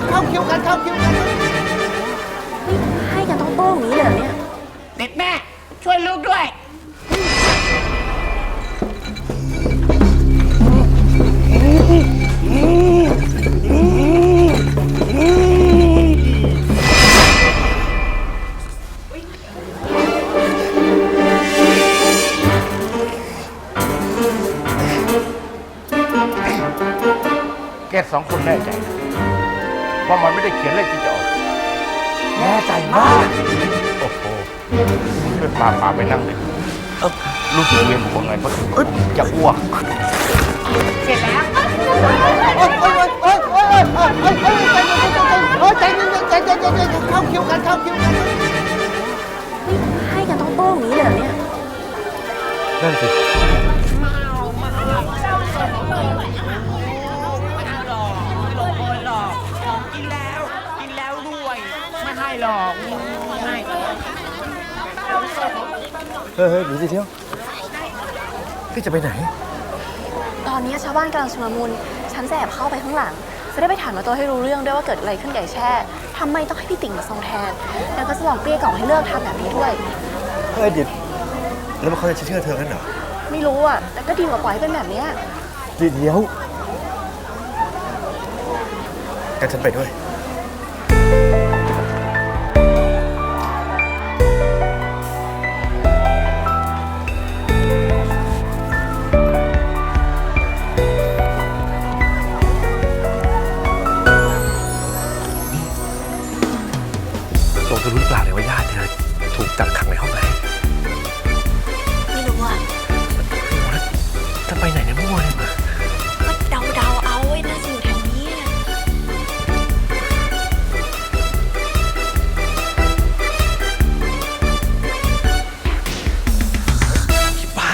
กันเข้าคิวกันให้กันต้องโต้งอย่างนี้เลยเหรอเนี่ย เด็ดแม่ ช่วยลูกด้วย แกสองคนแน่ใจนะ ว่ามันไม่ได้เขียนเลขที่จะออกแน่ใจมากโอ้โหช่วยพาป๋าไปนั่งเลยเออรู้สึกเวียนหัวไงเพราะจะอ้วกเสร็จแล้วใจเย็นใจเย็นใจเย็นเข้าคิวกันเข้าคิวกันให้กันต้องโป้งอย่างนี้เลยเนี่ยนั่นสิ ห้หรอกไม่ให้เฮ้ยเฮ้ยเดี๋ยวสิเที่ยวพี่จะไปไหน ตอนนี้ชาวบ้านกำลังชุลมุนฉันจะแอบเข้าไปข้างหลัง จะได้ไปถามมาตัวให้รู้เรื่องด้วยว่าเกิดอะไรขึ้นไก่แช่ทำไมต้องให้พี่ติ่งมาทรงแทน แล้วก็จะลองเกลี้ยกล่อมให้เลิกทำแบบนี้ด้วย เฮ้ยเดี๋ยวแล้วเขาจะเชื่อเธอกันเหรอ ไม่รู้อะ แต่ก็ดีกว่าปล่อยให้เป็นแบบเนี้ยเดี๋ยวกันฉันไปด้วย ตรงจะรู้หรือเปล่าเลยว่าญาติเธอถูกจับขังในห้องไหนไม่รู้อะจะไปไหนเนี่ยมั่วเลยมาก็เดาเดาๆเอาไว้น่าจะอยู่แถวนี้อะป๋า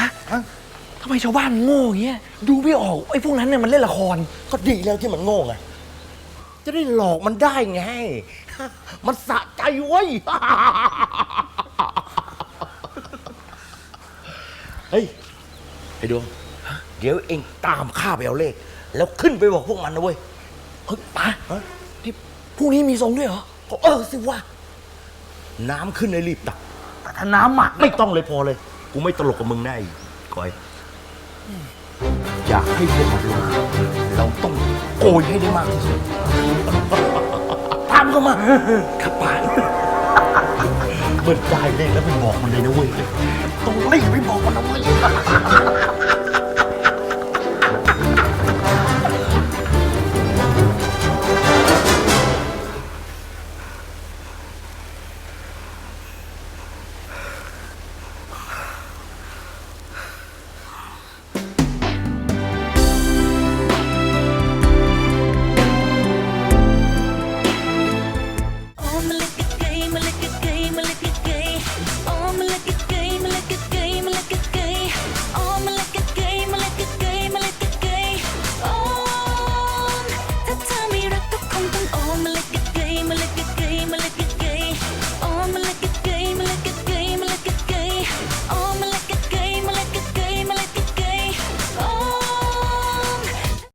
ทำไมชาวบ้านโง่อย่างเงี้ยดูไม่ออกไอ้พวกนั้นเนี่ยมันเล่นละคร ก็ดีแล้วที่มันโง่ไงจะได้หลอกมันได้ไง มันสะใจเว้ย เฮ้ย ไอ้ดวง เดี๋ยวเองตามข้าไปเอาเลข แล้วขึ้นไปบอกพวกมันนะเว้ย เฮ้ยป๋านี่พวกนี้มีทรงด้วยเหรอ ก็เออสิว่าน้ำขึ้นในรีบตักแต่ถ้าน้ำหมักไม่ต้องเลยพอเลย กูไม่ตลกกับมึงแน่อีกคอย อยากให้พวกมันรู้เราต้องโกยให้ได้มากที่สุดตาม เข้ามาขับป๋าเมื่อได้เลขแล้วไปบอกมันเลยนะเว้ยต้องรีบไปบอก